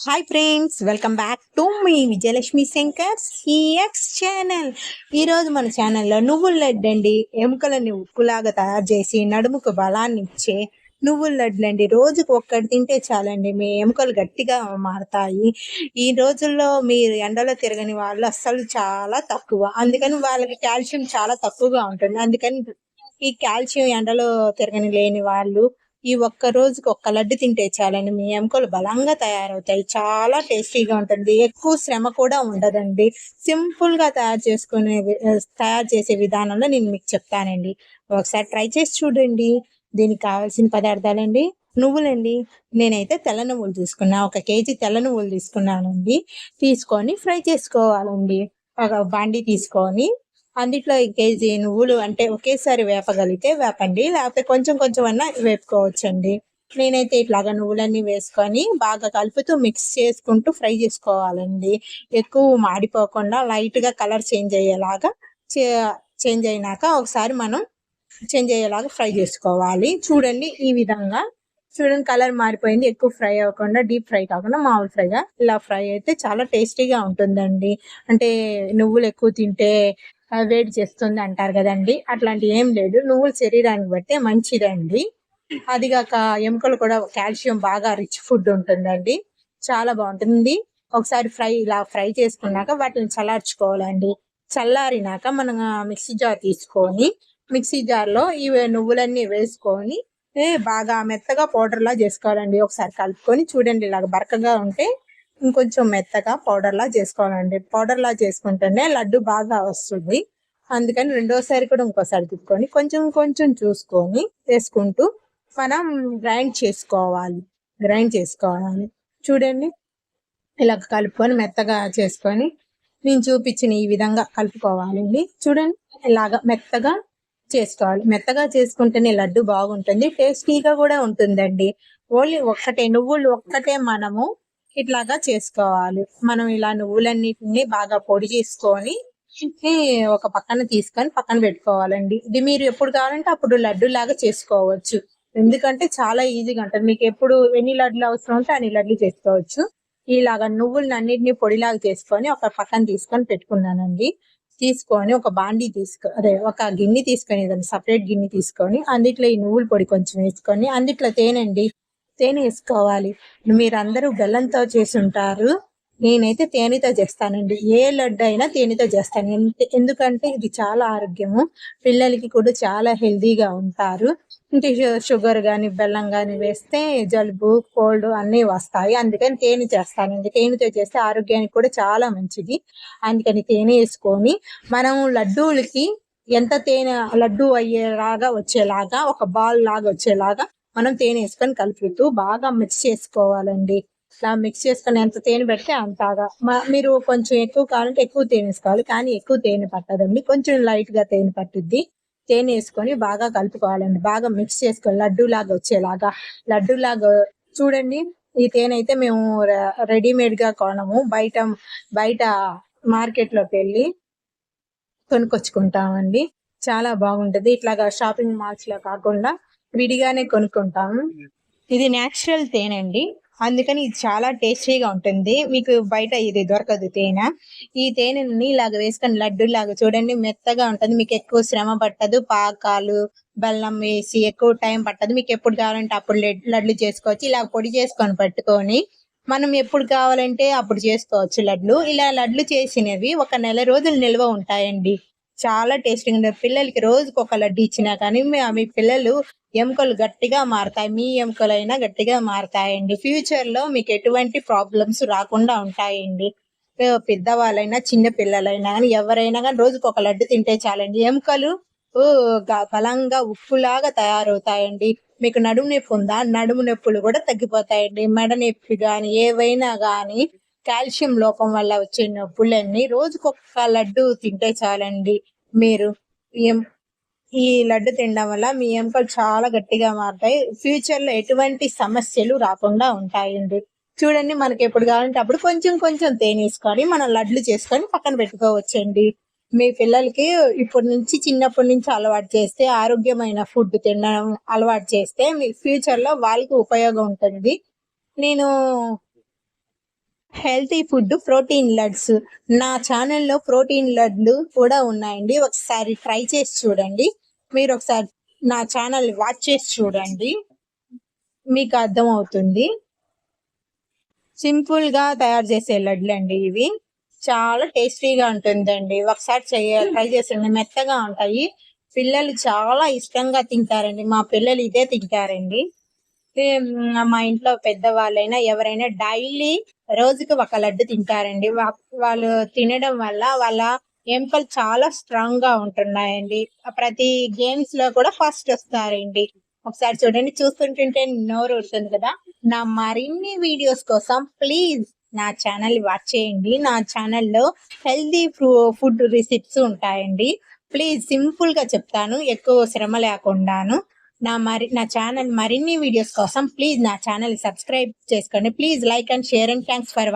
Hi friends welcome back to me Vijayalakshmi Shankar CX channel ఈరోజు మన ఛానల్లో నువ్వుల లడ్డు అండి ఎముకలని ఉక్కులాగా తయారు చేసి నడుముకు బలాన్ని ఇచ్చే నువ్వుల లడ్డు రోజుకు ఒక్కటి తింటే చాలండి. మీ ఎముకలు గట్టిగా మారతాయి. ఈ రోజుల్లో మీరు ఎండలో తిరగని వాళ్ళు అస్సలు చాలా తక్కువ. అందుకని వాళ్ళకి కాల్షియం చాలా తక్కువగా ఉంటుంది. అందుకని ఈ కాల్షియం ఎండలో తిరగని లేని వాళ్ళు ఈ ఒక్క రోజుకి ఒక్క లడ్డు తింటే చాలండి. మీ ఎముకలు బలంగా తయారవుతాయి. చాలా టేస్టీగా ఉంటుంది. ఎక్కువ శ్రమ కూడా ఉండదండి. సింపుల్గా తయారు చేసుకునే తయారు చేసే విధానంలో నేను మీకు చెప్తానండి. ఒకసారి ట్రై చేసి చూడండి. దీనికి కావాల్సిన పదార్థాలండి. నువ్వులండి. నేనైతే తెల్ల నువ్వులు తీసుకున్నా. ఒక కేజీ తెల్ల నువ్వులు తీసుకున్నానండి. తీసుకొని ఫ్రై చేసుకోవాలండి. ఒక బాండి తీసుకొని అందుట్లో ఈ కేజీ నువ్వులు అంటే ఒకేసారి వేపగలిగితే వేపండి. లేకపోతే కొంచెం కొంచెం అన్నా వేపుకోవచ్చండి. నేనైతే ఇట్లాగా నువ్వులన్నీ వేసుకొని బాగా కలుపుతూ మిక్స్ చేసుకుంటూ ఫ్రై చేసుకోవాలండి. ఎక్కువ మాడిపోకుండా లైట్గా కలర్ చేంజ్ అయ్యేలాగా చేంజ్ అయినాక ఒకసారి మనం చేంజ్ అయ్యేలాగా ఫ్రై చేసుకోవాలి. చూడండి ఈ విధంగా. చూడండి కలర్ మారిపోయింది. ఎక్కువ ఫ్రై అవ్వకుండా డీప్ ఫ్రై కాకుండా మామూలు ఫ్రైగా. ఇలా ఫ్రై అయితే చాలా టేస్టీగా ఉంటుందండి. అంటే నువ్వులు ఎక్కువ తింటే వేడి చేస్తుంది అంటారు కదండి. అట్లాంటి ఏం లేదు. నువ్వులు శరీరానికి బట్టే మంచిదండి. అది కాక ఎముకలు కూడా కాల్షియం బాగా రిచ్ ఫుడ్ ఉంటుందండి. చాలా బాగుంటుంది. ఒకసారి ఫ్రై ఇలా ఫ్రై చేసుకున్నాక వాటిని చల్లార్చుకోవాలండి. చల్లారినాక మనం మిక్సీ జార్ తీసుకొని మిక్సీ జార్లో ఈ నువ్వులన్నీ వేసుకొని బాగా మెత్తగా పౌడర్లా చేసుకోవాలండి. ఒకసారి కలుపుకొని చూడండి ఇలాగ బరకగా ఉంటే ఇంకొంచెం మెత్తగా పౌడర్ లా చేసుకోవాలండి. పౌడర్ లా చేసుకుంటేనే లడ్డు బాగా వస్తుంది. అందుకని రెండోసారి కూడా ఇంకోసారి తిప్పుకొని కొంచెం కొంచెం చూసుకొని వేసుకుంటూ మనం గ్రైండ్ చేసుకోవాలి. గ్రైండ్ చేసుకోవాలి. చూడండి. ఇలా కలుపుకొని మెత్తగా చేసుకొని నేను చూపించిన ఈ విధంగా కలుపుకోవాలండి. చూడండి. ఇలాగా మెత్తగా చేసుకోవాలి. మెత్తగా చేసుకుంటేనే లడ్డు బాగుంటుంది. టేస్టీగా కూడా ఉంటుందండి. ఓన్లీ ఒక్కటే నువ్వులు ఒక్కటే మనము ఇట్లాగా చేసుకోవాలి. మనం ఇలా నువ్వులన్నిటిని బాగా పొడి చేసుకొని ఒక పక్కన తీసుకొని పక్కన పెట్టుకోవాలండి. ఇది మీరు ఎప్పుడు కావాలంటే అప్పుడు లడ్డు లాగా చేసుకోవచ్చు. ఎందుకంటే చాలా ఈజీగా ఉంటుంది. మీకు ఎప్పుడు ఎన్ని లడ్లు అవసరం ఉంటే అన్ని లడ్లు చేసుకోవచ్చు. ఇలాగా నువ్వులను అన్నిటిని పొడిలాగా చేసుకొని ఒక పక్కన తీసుకొని పెట్టుకున్నానండి. తీసుకొని ఒక బాండి తీసుకో అదే ఒక గిన్నె తీసుకొని దాన్ని సపరేట్ గిన్నె తీసుకొని అందుట్లో ఈ నువ్వుల పొడి కొంచెం వేసుకొని అందుట్లో తేనండి. తేనె వేసుకోవాలి. మీరందరూ బెల్లంతో చేసి ఉంటారు. నేనైతే తేనెతో చేస్తానండి. ఏ లడ్డు అయినా తేనెతో చేస్తాను. ఎందుకంటే ఇది చాలా ఆరోగ్యము. పిల్లలకి కూడా చాలా హెల్దీగా ఉంటారు. ఇంకా షుగర్ కానీ బెల్లం కానీ వేస్తే జలుబు కోల్డ్ అన్నీ వస్తాయి. అందుకని తేనె చేస్తానండి తేనెతో చేస్తే ఆరోగ్యానికి కూడా చాలా మంచిది. అందుకని తేనె వేసుకొని మనం లడ్డూలకి ఎంత తేనె లడ్డు అయ్యేలాగా వచ్చేలాగా ఒక బాల్ లాగా వచ్చేలాగా మనం తేనె వేసుకొని కలుపుతూ బాగా మిక్స్ చేసుకోవాలండి. ఇట్లా మిక్స్ చేసుకొని ఎంత తేనె పెడితే అంతగా. మీరు కొంచెం ఎక్కువ కావాలంటే ఎక్కువ తేనె వేసుకోవాలి కానీ ఎక్కువ తేనె పట్టదండి. కొంచెం లైట్గా తేనె పట్టుద్ది. తేనె వేసుకొని బాగా కలుపుకోవాలండి. బాగా మిక్స్ చేసుకొని లడ్డు లాగా వచ్చేలాగా. లడ్డు లాగా చూడండి ఈ తేనె అయితే మేము రెడీమేడ్గా రెడీమేడ్గా కొనము. బయట బయట మార్కెట్లోకి వెళ్ళి కొనుక్కొచ్చుకుంటామండి. చాలా బాగుంటది. ఇట్లాగా షాపింగ్ మాల్స్లో కాకుండా విడిగానే కొనుక్కుంటాం. ఇది న్యాచురల్ తేనె అండి అందుకని ఇది చాలా టేస్టీగా ఉంటుంది. మీకు బయట ఇది దొరకదు తేనె. ఈ తేనెని ఇలాగ వేసుకొని లడ్డు లాగా చూడండి మెత్తగా ఉంటుంది. మీకు ఎక్కువ శ్రమ పట్టదు. పాకాలు బెల్లం వేసి ఎక్కువ టైం పట్టదు. మీకు ఎప్పుడు కావాలంటే అప్పుడు లడ్లు చేసుకోవచ్చు. ఇలా పొడి చేసుకొని పట్టుకొని మనం ఎప్పుడు కావాలంటే అప్పుడు చేసుకోవచ్చు లడ్లు. ఇలా లడ్లు చేసినవి ఒక నెల రోజులు నిల్వ ఉంటాయండి. చాలా టేస్టింగ్ ఉంటుంది పిల్లలకి రోజుకి ఒక లడ్డు ఇచ్చినా కానీ మీ పిల్లలు ఎముకలు గట్టిగా మారుతాయి మీ ఎముకలైనా గట్టిగా మారతాయండి. ఫ్యూచర్లో మీకు ఎటువంటి ప్రాబ్లమ్స్ రాకుండా ఉంటాయండి. పెద్దవాళ్ళైనా చిన్న పిల్లలైనా కానీ ఎవరైనా కానీ రోజుకు ఒక లడ్డు తింటే చాలండి. ఎముకలు బలంగా ఉప్పులాగా తయారవుతాయండి. మీకు నడుము నొప్పి ఉందా? నడుము నొప్పులు కూడా తగ్గిపోతాయండి. మెడ నొప్పి కానీ ఏవైనా కానీ కాల్షియం లోపం వల్ల వచ్చే నొప్పులన్నీ రోజుకొక లడ్డు తింటే చాలండి. మీరు ఎం- ఈ లడ్డు తినడం వల్ల మీ ఎముకలు చాలా గట్టిగా మారుతాయి. ఫ్యూచర్లో ఎటువంటి సమస్యలు రాకుండా ఉంటాయండి. చూడండి మనకి ఎప్పుడు కావాలంటే అప్పుడు కొంచెం కొంచెం తేనె వేసుకొని మనం లడ్లు చేసుకొని పక్కన పెట్టుకోవచ్చండి. మీ పిల్లలకి ఇప్పటి నుంచి చిన్నప్పటి నుంచి అలవాటు చేస్తే ఆరోగ్యమైన ఫుడ్ తినడం అలవాటు చేస్తే మీ ఫ్యూచర్లో వాళ్ళకి ఉపయోగం ఉంటుంది. నేను హెల్తీ ఫుడ్ ప్రోటీన్ లడ్స్ నా ఛానల్లో ప్రోటీన్ లడ్లు కూడా ఉన్నాయండి. ఒకసారి ట్రై చేసి చూడండి. మీరు ఒకసారి నా ఛానల్ వాచ్ చేసి చూడండి. మీకు అర్థమవుతుంది. సింపుల్గా తయారు చేసే లడ్లు అండి ఇవి. చాలా టేస్టీగా ఉంటుందండి. ఒకసారి చేయ ట్రై చేసండి. మెత్తగా ఉంటాయి. పిల్లలు చాలా ఇష్టంగా తింటారండి. మా పిల్లలు ఇదే తింటారండి. మా ఇంట్లో పెద్దవాళ్ళైనా ఎవరైనా డైలీ రోజుకి ఒక లడ్డు తింటారండి. వా- వాళ్ళు తినడం వల్ల వాళ్ళ ఎముకలు చాలా స్ట్రాంగ్గా ఉంటున్నాయండి. ప్రతి గేమ్స్లో కూడా ఫస్ట్ వస్తారండి. ఒకసారి చూడండి చూస్తుంటుంటే నోరు ఉంటుంది కదా. నా మరిన్ని వీడియోస్ కోసం ప్లీజ్ నా ఛానల్ వాచ్ చేయండి. నా ఛానల్లో హెల్దీ ఫుడ్ రెసిప్స్ ఉంటాయండి. ప్లీజ్ సింపుల్గా చెప్తాను ఎక్కువ శ్రమ లేకుండాను. నా మరి నా ఛానల్ మరిన్ని వీడియోస్ కోసం ప్లీజ్ నా ఛానల్ సబ్స్క్రైబ్ చేసుకోండి. Please like and share and thanks for